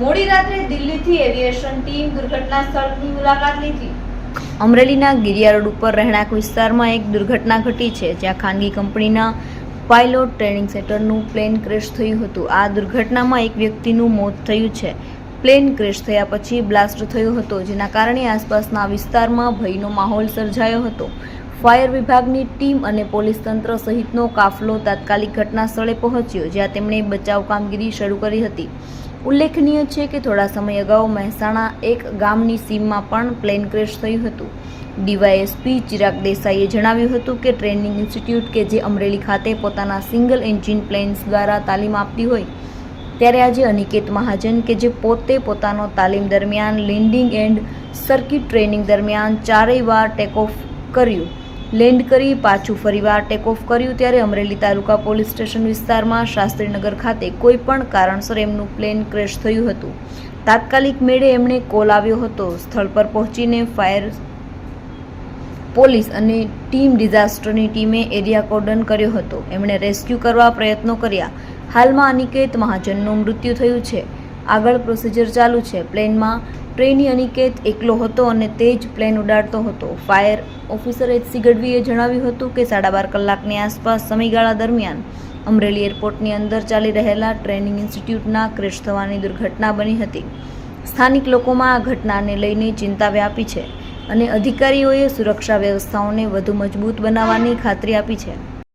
મોડી રાત્રે દિલ્હીથી એવિએશન ટીમ દુર્ઘટના સ્થળની મુલાકાત લીધી. અમરેલીના ગિરિયા રોડ ઉપર રહેણાંક વિસ્તારમાં એક દુર્ઘટના ઘટી છે, જ્યાં ખાનગી કંપનીના પાયલોટ ટ્રેનિંગ સેન્ટરનું પ્લેન ક્રેશ થયું હતું. આ દુર્ઘટનામાં એક વ્યક્તિનું મોત થયું છે. પ્લેન ક્રેશ થયા પછી બ્લાસ્ટ થયો હતો, જેના કારણે આસપાસના વિસ્તારમાં ભયનો માહોલ સર્જાયો હતો. ફાયર વિભાગની ટીમ અને પોલીસ તંત્ર સહિતનો કાફલો તાત્કાલિક ઘટના સ્થળે પહોંચ્યો, જ્યાં તેમણે બચાવ કામગીરી શરૂ કરી હતી. ઉલ્લેખનીય છે કે થોડા સમય અગાઉ મહેસાણા એક ગામની સીમમાં પણ પ્લેન ક્રેશ થયું હતું. ડીવાયએસપી ચિરાગ દેસાઈએ જણાવ્યું હતું કે ટ્રેનિંગ ઇન્સ્ટિટ્યૂટ કે જે અમરેલી ખાતે પોતાના સિંગલ એન્જિન પ્લેન્સ દ્વારા તાલીમ આપતી હોય, ત્યારે આજે અનિકેત મહાજન કે જે પોતે પોતાનો તાલીમ દરમિયાન લેન્ડિંગ એન્ડ સર્કિટ ટ્રેનિંગ દરમિયાન ચારેય વાર ટેક ઓફ કર્યું. લેન્ડ કરી પાછું ફરીવાર ટેક ઓફ કર્યું ત્યારે અમરેલી તાલુકા પોલીસ સ્ટેશન વિસ્તારમાં શાસ્ત્રીનગર ખાતે કોઈ પણ કારણસર એમનું પ્લેન ક્રેશ થયું હતું. તાત્કાલિક મેળે એમણે કોલ આવ્યો હતો. સ્થળ પર પહોંચીને ફાયર પોલીસ અને ટીમ ડિઝાસ્ટરની ટીમે એરિયા કોર્ડન કર્યો હતો. એમણે રેસ્ક્યુ કરવા પ્રયત્નો કર્યા. હાલમાં અનિકેત મહાજનનું મૃત્યુ થયું છે. આગળ પ્રોસિજર ચાલુ છે. પ્લેનમાં ટ્રેની અનિકેત એકલો હતો અને તે જ પ્લેન ઉડાડતો હતો. ફાયર ઓફિસર એચ સી ગઢવીએ જણાવ્યું હતું કે સાડા બાર કલાકની આસપાસ સમયગાળા દરમિયાન અમરેલી એરપોર્ટની અંદર ચાલી રહેલા ટ્રેનિંગ ઇન્સ્ટિટ્યૂટના ક્રેશ થવાની દુર્ઘટના બની હતી. સ્થાનિક લોકોમાં આ ઘટનાને લઈને ચિંતા વ્યાપી છે અને અધિકારીઓએ સુરક્ષા વ્યવસ્થાઓને વધુ મજબૂત બનાવવાની ખાતરી આપી છે.